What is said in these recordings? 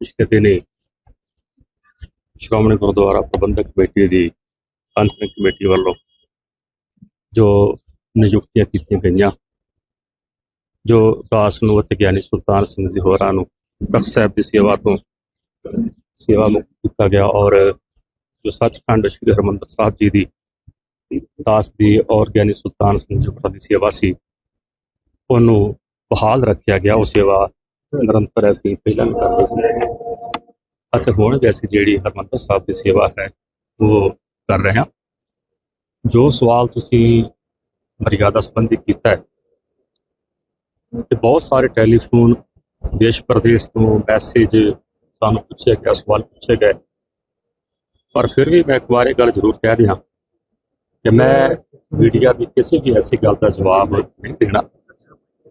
ਪਿਛਲੇ ਦਿਨੇ ਸ਼੍ਰੋਮਣੀ ਗੁਰਦੁਆਰਾ ਪ੍ਰਬੰਧਕ ਕਮੇਟੀ ਦੀ ਅੰਤਰਿਮ ਕਮੇਟੀ ਵੱਲੋਂ ਜੋ ਨਿਯੁਕਤੀਆਂ ਕੀਤੀਆਂ ਗਈਆਂ, ਜੋ ਦਾਸ ਨੂੰ ਅਤੇ ਗਿਆਨੀ ਸੁਲਤਾਨ ਸਿੰਘ ਜੀ ਹੋਰਾਂ ਨੂੰ ਤਖਤ ਸਾਹਿਬ ਦੀ ਸੇਵਾ ਤੋਂ ਸੇਵਾ ਮੁਕਤ ਕੀਤਾ ਗਿਆ ਔਰ ਜੋ ਸੱਚਖੰਡ ਸ੍ਰੀ ਹਰਿਮੰਦਰ ਸਾਹਿਬ ਜੀ ਦੀ ਦਾਸ ਦੀ ਔਰ ਗਿਆਨੀ ਸੁਲਤਾਨ ਸਿੰਘ ਜੀ ਹੋਰਾਂ ਦੀ ਸੇਵਾ ਸੀ, ਉਹਨੂੰ ਬਹਾਲ ਰੱਖਿਆ ਗਿਆ, ਉਹ ਸੇਵਾ ਨਿਰੰਤਰ ਅਸੀਂ ਪਹਿਲਾਂ ਕਰਦੇ ਸੀ। ਅਤੇ ਹੁਣ ਵੀ ਅਸੀਂ ਜਿਹੜੀ ਹਰਿਮੰਦਰ ਸਾਹਿਬ ਦੀ ਸੇਵਾ ਹੈ, ਉਹ ਕਰ ਰਹੇ ਹਾਂ। ਜੋ ਸਵਾਲ ਤੁਸੀਂ ਮਰਿਆਦਾ ਸੰਬੰਧੀ ਕੀਤਾ ਹੈ, ਤੇ ਬਹੁਤ ਸਾਰੇ ਟੈਲੀਫੋਨ ਦੇਸ਼ ਪ੍ਰਦੇਸ਼ ਤੋਂ ਮੈਸੇਜ ਸਾਨੂੰ ਪੁੱਛਿਆ ਗਿਆ, ਸਵਾਲ ਪੁੱਛੇ ਗਏ। ਪਰ ਫਿਰ ਵੀ ਮੈਂ ਇੱਕ ਵਾਰ ਇਹ ਗੱਲ ਜ਼ਰੂਰ ਕਹਿ ਦਿਆਂ ਕਿ ਮੈਂ ਮੀਡੀਆ ਦੀ ਕਿਸੇ ਵੀ ਐਸੀ ਗੱਲ ਦਾ ਜਵਾਬ ਨਹੀਂ ਦੇਣਾ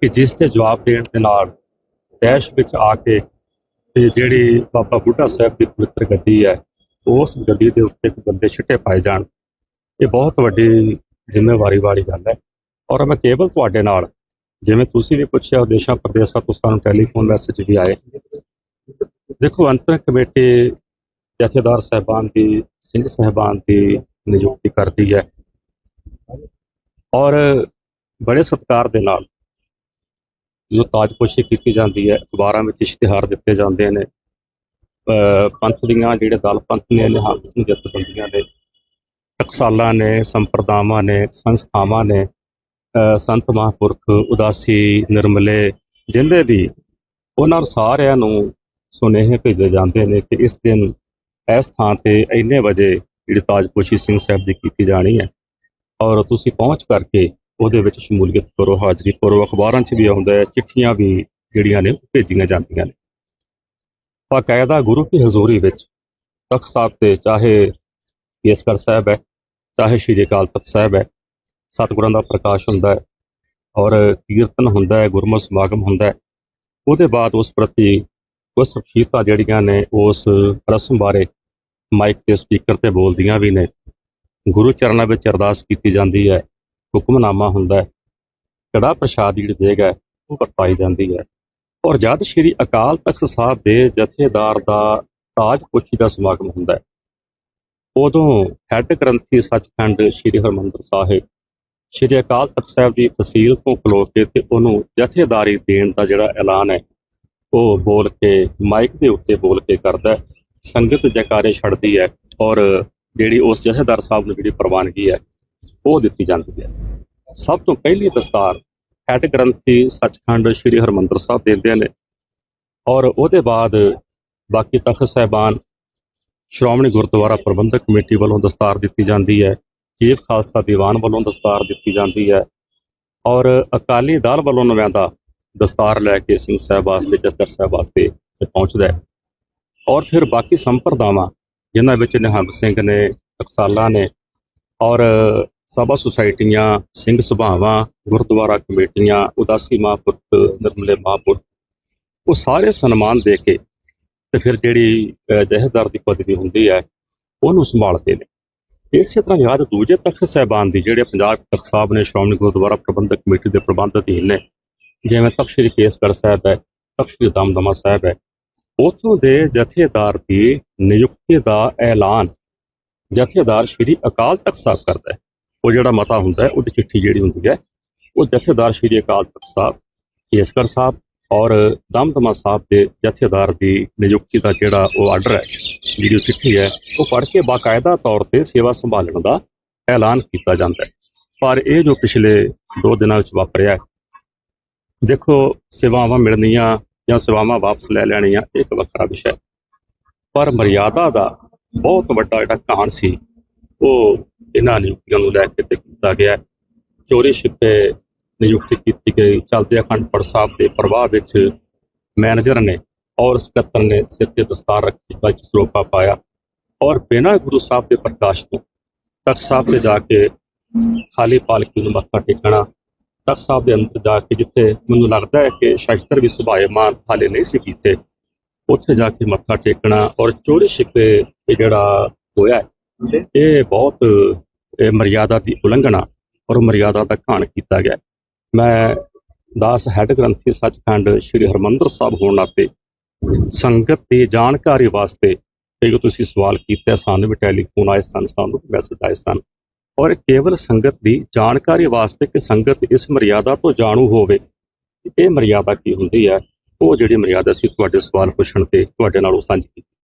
ਕਿ ਜਿਸ ਤੇ ਜਵਾਬ ਦੇਣ ਦੇ ਨਾਲ ਦੇਸ਼ ਵਿੱਚ ਆ ਕੇ ਤੇ ਜਿਹੜੀ ਬਾਬਾ ਬੁੱਢਾ ਸਾਹਿਬ ਦੀ ਪਵਿੱਤਰ ਗੱਦੀ ਹੈ, ਉਸ ਗੱਡੀ ਦੇ ਉੱਤੇ ਇੱਕ ਬੰਦੇ ਛਿੱਟੇ ਪਾਏ ਜਾਣ। ਇਹ ਬਹੁਤ ਵੱਡੀ ਜ਼ਿੰਮੇਵਾਰੀ ਵਾਲੀ ਗੱਲ ਹੈ। ਔਰ ਮੈਂ ਕੇਵਲ ਤੁਹਾਡੇ ਨਾਲ, ਜਿਵੇਂ ਤੁਸੀਂ ਵੀ ਪੁੱਛਿਆ, ਦੇਸ਼ਾਂ, ਪ੍ਰਦੇਸ਼ਾਂ ਤੋਂ ਸਾਨੂੰ ਟੈਲੀਫੋਨ ਮੈਸੇਜ ਵੀ ਆਏ। ਦੇਖੋ, ਅੰਤਰ ਕਮੇਟੀ ਜਥੇਦਾਰ ਸਾਹਿਬਾਨ ਦੀ, ਸਿੰਘ ਸਾਹਿਬਾਨ ਦੀ ਨਿਯੁਕਤੀ ਕਰਦੀ ਹੈ। ਔਰ ਬੜੇ ਸਤਿਕਾਰ ਦੇ ਨਾਲ ਜੋ ਤਾਜਪੋਸ਼ੀ ਕੀਤੀ ਜਾਂਦੀ ਹੈ। ਅਖਬਾਰਾਂ ਵਿੱਚ ਇਸ਼ਤਿਹਾਰ ਦਿੱਤੇ ਜਾਂਦੇ ਨੇ। ਪੰਥ ਦੀਆਂ ਜਿਹੜੇ ਦਲ ਪੰਥ ਨੇ ਨਿਹੰਗ ਸਿੰਘ ਜਥੇਬੰਦੀਆਂ ਨੇ ਟਕਸਾਲਾਂ ਨੇ, ਸੰਪਰਦਾਵਾਂ ਨੇ, ਸੰਸਥਾਵਾਂ ਨੇ ਸੰਤ ਮਹਾਂਪੁਰਖ, ਉਦਾਸੀ, ਨਿਰਮਲੇ ਜਿੰਦੇ ਵੀ ਉਹਨਾਂ ਸਾਰਿਆਂ ਨੂੰ ਸੁਨੇਹੇ ਭੇਜੇ ਜਾਂਦੇ ਨੇ ਕਿ ਇਸ ਦਿਨ ਇਸ ਥਾਂ ਤੇ ਇੰਨੇ ਵਜੇ ਜਿਹੜੀ ਤਾਜਪੋਸ਼ੀ ਸਿੰਘ ਸਾਹਿਬ ਦੀ ਕੀਤੀ ਜਾਣੀ ਹੈ। ਔਰ ਤੁਸੀਂ ਪਹੁੰਚ ਕਰਕੇ ਉਹਦੇ ਵਿੱਚ ਸ਼ਮੂਲੀਅਤ ਕਰੋ, ਹਾਜ਼ਰੀ ਕਰੋ ਅਖਬਾਰਾਂ 'ਚ ਵੀ ਆਉਂਦਾ ਹੈ, ਚਿੱਠੀਆਂ ਵੀ ਜਿਹੜੀਆਂ ਨੇ ਉਹ ਭੇਜੀਆਂ ਜਾਂਦੀਆਂ ਨੇ। ਬਾਕਾਇਦਾ ਗੁਰੂ ਕੀ ਹਜ਼ੂਰੀ ਵਿੱਚ ਤਖਤ ਸਾਹਿਬ ਤੇ ਚਾਹੇ ਕੇਸਗੜ੍ਹ ਸਾਹਿਬ ਹੈ, ਚਾਹੇ ਸ਼੍ਰੀ ਅਕਾਲ ਤਖਤ ਸਾਹਿਬ ਹੈ, ਸਤਿਗੁਰਾਂ ਦਾ ਪ੍ਰਕਾਸ਼ ਹੁੰਦਾ ਹੈ ਔਰ ਕੀਰਤਨ ਹੁੰਦਾ ਹੈ ਗੁਰਮਤਿ ਸਮਾਗਮ ਹੁੰਦਾ ਹੈ, ਉਹਦੇ ਬਾਅਦ ਉਸ ਪ੍ਰਤੀ ਕੁਝ ਸ਼ਖਸੀਅਤਾਂ ਜਿਹੜੀਆਂ ਨੇ ਉਸ ਰਸਮ ਬਾਰੇ ਮਾਈਕ ਤੇ ਸਪੀਕਰ ਤੇ ਬੋਲਦੀਆਂ ਵੀ ਨੇ। ਗੁਰੂ ਚਰਨਾਂ ਵਿੱਚ ਅਰਦਾਸ ਕੀਤੀ ਜਾਂਦੀ ਹੈ। ਹੁਕਮਨਾਮਾ ਹੁੰਦਾ ਹੈ। ਕੜਾ ਪ੍ਰਸ਼ਾਦ ਜਿਹੜੀ ਦੇਗ ਹੈ, ਉਹ ਵਰਤਾਈ ਜਾਂਦੀ ਹੈ। ਔਰ ਜਦ ਸ਼੍ਰੀ ਅਕਾਲ ਤਖਤ ਸਾਹਿਬ ਦੇ ਜਥੇਦਾਰ ਦਾ ਤਾਜਪੋਸ਼ੀ ਦਾ ਸਮਾਗਮ ਹੁੰਦਾ ਹੈ, ਉਦੋਂ ਹੈੱਡ ਗ੍ਰੰਥੀ ਸੱਚਖੰਡ ਸ਼੍ਰੀ ਹਰਮੰਦਰ ਸਾਹਿਬ, ਸ਼੍ਰੀ ਅਕਾਲ ਤਖਤ ਸਾਹਿਬ ਦੀ ਫਸੀਲ ਤੋਂ ਖਲੋ ਕੇ ਤੇ ਉਹਨੂੰ ਜਥੇਦਾਰੀ ਦੇਣ ਦਾ ਜਿਹੜਾ ਐਲਾਨ ਹੈ, ਉਹ ਬੋਲ ਕੇ, ਮਾਈਕ ਦੇ ਉੱਤੇ ਬੋਲ ਕੇ ਕਰਦਾ ਸੰਗਤ ਜਕਾਰੇ ਛੱਡਦੀ ਹੈ ਔਰ ਜਿਹੜੀ ਉਸ ਜਥੇਦਾਰ ਸਾਹਿਬ ਨੂੰ ਜਿਹੜੀ ਪ੍ਰਵਾਨਗੀ ਹੈ ਉਹ ਦਿੱਤੀ ਜਾਂਦੀ ਹੈ। ਸਭ ਤੋਂ ਪਹਿਲੀ ਦਸਤਾਰ ਹੈੱਡ ਗ੍ਰੰਥੀ ਸੱਚਖੰਡ ਸ੍ਰੀ ਹਰਮੰਦਰ ਸਾਹਿਬ ਦਿੰਦੇ ਨੇ ਔਰ ਉਹਦੇ ਬਾਅਦ ਬਾਕੀ ਤਖਤ ਸਾਹਿਬਾਨ, ਸ਼੍ਰੋਮਣੀ ਗੁਰਦੁਆਰਾ ਪ੍ਰਬੰਧਕ ਕਮੇਟੀ ਵੱਲੋਂ ਦਸਤਾਰ ਦਿੱਤੀ ਜਾਂਦੀ ਹੈ ਚੀਫ ਖਾਲਸਾ ਦੀਵਾਨ ਵੱਲੋਂ ਦਸਤਾਰ ਦਿੱਤੀ ਜਾਂਦੀ ਹੈ ਔਰ ਅਕਾਲੀ ਦਲ ਵੱਲੋਂ ਨਵਿਆਂਦਾ ਦਸਤਾਰ ਲੈ ਕੇ ਸਿੰਘ ਸਾਹਿਬ ਵਾਸਤੇ, ਜਸਦਰ ਸਾਹਿਬ ਵਾਸਤੇ ਪਹੁੰਚਦਾ ਹੈ। ਔਰ ਫਿਰ ਬਾਕੀ ਸੰਪਰਦਾਵਾਂ, ਜਿਨ੍ਹਾਂ ਵਿੱਚ ਨਿਹੰਗ ਸਿੰਘ ਨੇ ਟਕਸਾਲਾ ਨੇ ਔਰ ਸਭਾ ਸੁਸਾਇਟੀਆਂ ਸਿੰਘ ਸਭਾਵਾਂ ਗੁਰਦੁਆਰਾ ਕਮੇਟੀਆਂ ਉਦਾਸੀ ਮਹਾਂਪੁਰਖ ਨਿਰਮਲੇ ਮਹਾਂਪੁਰਖ ਉਹ ਸਾਰੇ ਸਨਮਾਨ ਦੇ ਕੇ ਤੇ ਫਿਰ ਜਿਹੜੀ ਅਹ, ਜਥੇਦਾਰ ਦੀ ਪਦਵੀ ਹੁੰਦੀ ਹੈ ਉਹਨੂੰ ਸੰਭਾਲਦੇ ਨੇ। ਇਸੇ ਤਰ੍ਹਾਂ ਯਾਦ ਦੂਜੇ ਤਖਤ ਸਾਹਿਬਾਨ ਦੀ ਜਿਹੜੇ ਪੰਜਾਬ ਤਖਤ ਸਾਹਿਬ ਨੇ ਸ਼੍ਰੋਮਣੀ ਗੁਰਦੁਆਰਾ ਪ੍ਰਬੰਧਕ ਕਮੇਟੀ ਦੇ ਪ੍ਰਬੰਧ ਅਧੀਨ ਨੇ ਜਿਵੇਂ ਤਖਤ ਸ੍ਰੀ ਕੇਸਗੜ੍ਹ ਸਾਹਿਬ ਹੈ ਤਖਤ ਸ੍ਰੀ ਦਮਦਮਾ ਸਾਹਿਬ ਹੈ ਉਥੋਂ ਦੇ ਜਥੇਦਾਰ ਦੀ ਨਿਯੁਕਤੀ ਦਾ ਐਲਾਨ ਜਥੇਦਾਰ ਸ੍ਰੀ ਅਕਾਲ ਤਖਤ ਸਾਹਿਬ ਕਰਦਾ ਹੈ। ਉਹ ਜਿਹੜਾ ਮਤਾ ਹੁੰਦਾ ਹੈ ਉਹਦੀ ਚਿੱਠੀ ਜਿਹੜੀ ਹੁੰਦੀ ਹੈ ਉਹ ਜਥੇਦਾਰ ਸ੍ਰੀ ਅਕਾਲ ਤਖਤ ਸਾਹਿਬ ਕੇਸਗੜ੍ਹ ਸਾਹਿਬ ਔਰ ਦਮਦਮਾ ਸਾਹਿਬ ਦੇ ਜਥੇਦਾਰ ਦੀ ਨਿਯੁਕਤੀ ਦਾ ਜਿਹੜਾ ਉਹ ਆਰਡਰ ਹੈ ਜਿਹੜੀ ਉਹ ਚਿੱਠੀ ਹੈ ਉਹ ਪੜ੍ਹ ਕੇ ਬਾਕਾਇਦਾ ਤੌਰ ਤੇ ਸੇਵਾ ਸੰਭਾਲਣ ਦਾ ਐਲਾਨ ਕੀਤਾ ਜਾਂਦਾ ਹੈ। ਪਰ ਇਹ ਜੋ ਪਿਛਲੇ 2 ਦਿਨਾਂ ਵਿੱਚ ਵਾਪਰਿਆ ਹੈ, ਦੇਖੋ ਸੇਵਾਵਾਂ ਮਿਲਣੀਆਂ ਜਾਂ ਸੇਵਾਵਾਂ ਵਾਪਸ ਲੈ ਲੈਣੀਆਂ ਇਹ ਇੱਕ ਵੱਖਰਾ ਵਿਸ਼ਾ ਹੈ। ਪਰ ਮਰਿਆਦਾ ਦਾ ਬਹੁਤ ਵੱਡਾ ਜਿਹੜਾ ਕਾਰਨ ਸੀ, ਉਹ ਇਹਨਾਂ ਨਿਯੁਕਤੀਆਂ ਨੂੰ ਲੈ ਕੇ ਤੇ ਕੀਤਾ ਗਿਆ। ਚੋਰੀ ਛਿਪੇ ਨਿਯੁਕਤੀ ਕੀਤੀ ਗਈ। ਚਲਦੇ ਅਖੰਡ ਪਾਠ ਸਾਹਿਬ ਦੇ ਪ੍ਰਵਾਹ ਵਿੱਚ ਮੈਨੇਜਰ ਨੇ ਔਰ ਸਕੱਤਰ ਨੇ ਸਿਰ ਤੇ ਦਸਤਾਰ ਰੱਖੀ ਵਿੱਚ ਸਰੋਪਾ ਪਾਇਆ ਔਰ ਬਿਨਾਂ ਗੁਰੂ ਸਾਹਿਬ ਦੇ ਪ੍ਰਕਾਸ਼ ਤੋਂ ਤਖਤ ਸਾਹਿਬ ਤੇ ਜਾ ਕੇ ਖਾਲੀ ਪਾਲਕੀ ਨੂੰ ਮੱਥਾ ਟੇਕਣਾ, ਤਖਤ ਸਾਹਿਬ ਦੇ ਅੰਦਰ ਜਾ ਕੇ ਜਿੱਥੇ ਮੈਨੂੰ ਲੱਗਦਾ ਹੈ ਕਿ ਸ਼ਸਤਰ ਵੀ ਸੁਭਾਏ ਮਾਨ ਹਾਲੇ ਨਹੀਂ ਸੀ ਕੀਤੇ। ਉੱਥੇ ਜਾ ਕੇ ਮੱਥਾ ਟੇਕਣਾ ਔਰ ਚੋਰੀ ਛਿਪੇ ਇਹ ਜਿਹੜਾ ਹੋਇਆ ਇਹ ਬਹੁਤ, ਇਹ ਮਰਿਆਦਾ ਦੀ ਉਲੰਘਣਾ ਔਰ ਮਰਿਆਦਾ ਦਾ ਘਾਣ ਕੀਤਾ ਗਿਆ ਮੈਂ ਦਾਸ ਹੈੱਡ ਗ੍ਰੰਥੀ ਸੱਚਖੰਡ ਸ੍ਰੀ ਹਰਮੰਦਰ ਸਾਹਿਬ ਹੋਣ ਨਾਤੇ ਸੰਗਤ ਦੀ ਜਾਣਕਾਰੀ ਵਾਸਤੇ ਕਿ ਤੁਸੀਂ ਸਵਾਲ ਕੀਤਾ, ਸਾਨੂੰ ਵੀ ਟੈਲੀਫੋਨ ਆਏ ਸਨ, ਸਾਨੂੰ ਮੈਸੇਜ ਆਏ ਸਨ ਔਰ ਕੇਵਲ ਸੰਗਤ ਦੀ ਜਾਣਕਾਰੀ ਵਾਸਤੇ ਕਿ ਸੰਗਤ ਇਸ ਮਰਿਆਦਾ ਤੋਂ ਜਾਣੂ ਹੋਵੇ, ਇਹ ਮਰਿਆਦਾ ਕੀ ਹੁੰਦੀ ਹੈ? ਉਹ ਜਿਹੜੀ ਮਰਿਆਦਾ ਸੀ ਤੁਹਾਡੇ ਸਵਾਲ ਪੁੱਛਣ ਤੇ ਤੁਹਾਡੇ ਨਾਲ ਉਹ ਸਾਂਝੀ ਕੀਤੀ।